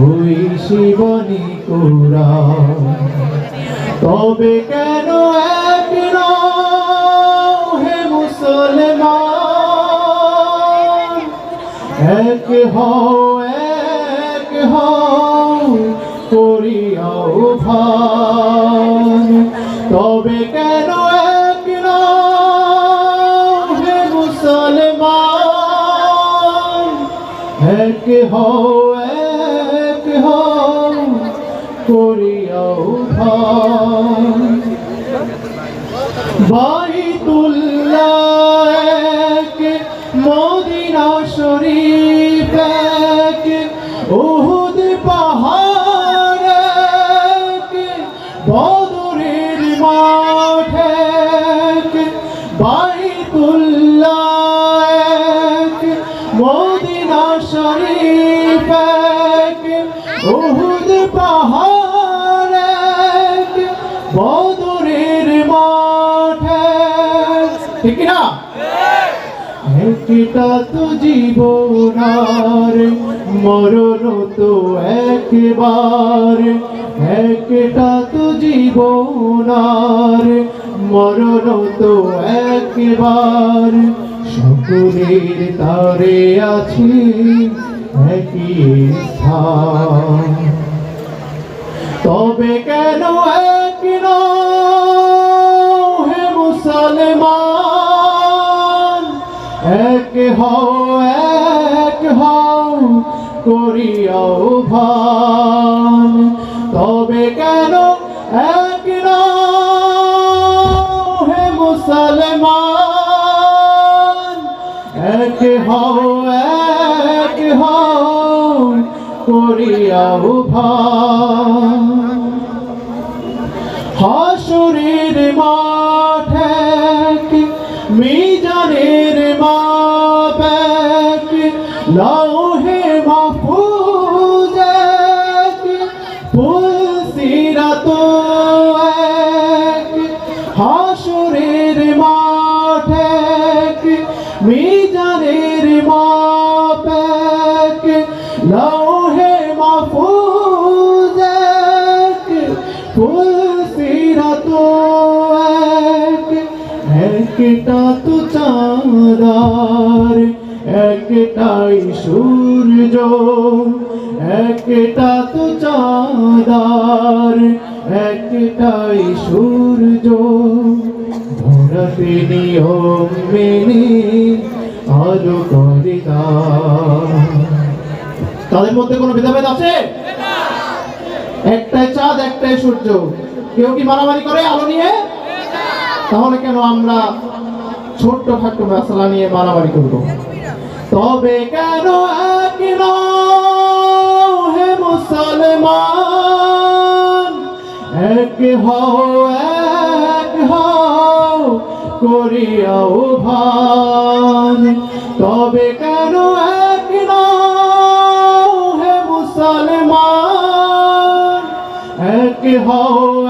ওই শিবনী কুরা তবে কেন এক হে মুসলমান? এক হও এক হও ভান। তবে কেন এক হও এক হও করিয়াও ভাই বাইতুল্লাহ এক মদিনা শরীফ এক উহুদ পাহাড় ঠিক না একটা তো জীবনার, মরণ তো একবার। একটা তো জীবনার, মরণ তো একবার। সকলের তারে আছি, একই স্থান। তবে কেন এক হও এক হও, করিয়াও ভান। তবে কেন এক হে মুসলমান? এক হও এক হও, করিয়াও ভান। হাসুরের মাঠ লৌহে মাহফুজ এক। ফুলসিরাত হাসুরের মাঠ মিজানের মাপ এক লৌহে মাহফুজ ফুলসিরাত এক। একটা তো চাঁদার একটাই সূর্য, একটা তো চাঁদার, একটাই সূর্য। ধরাতে নিয়ম মেনে আলো তাদের মধ্যে কোনো ভেদাভেদ আছে? একটাই চাঁদ, একটাই সূর্য। কেউ কি মারামারি করে আলো নিয়ে? তাহলে কেন আমরা ছোট্ট খাট্ট মশলা নিয়ে মারামারি করব? তবে কেন নও হে মুসলমান? এক হও এক হও করিয়াও ভান তবে কেন নও হে মুসলমান? এক হও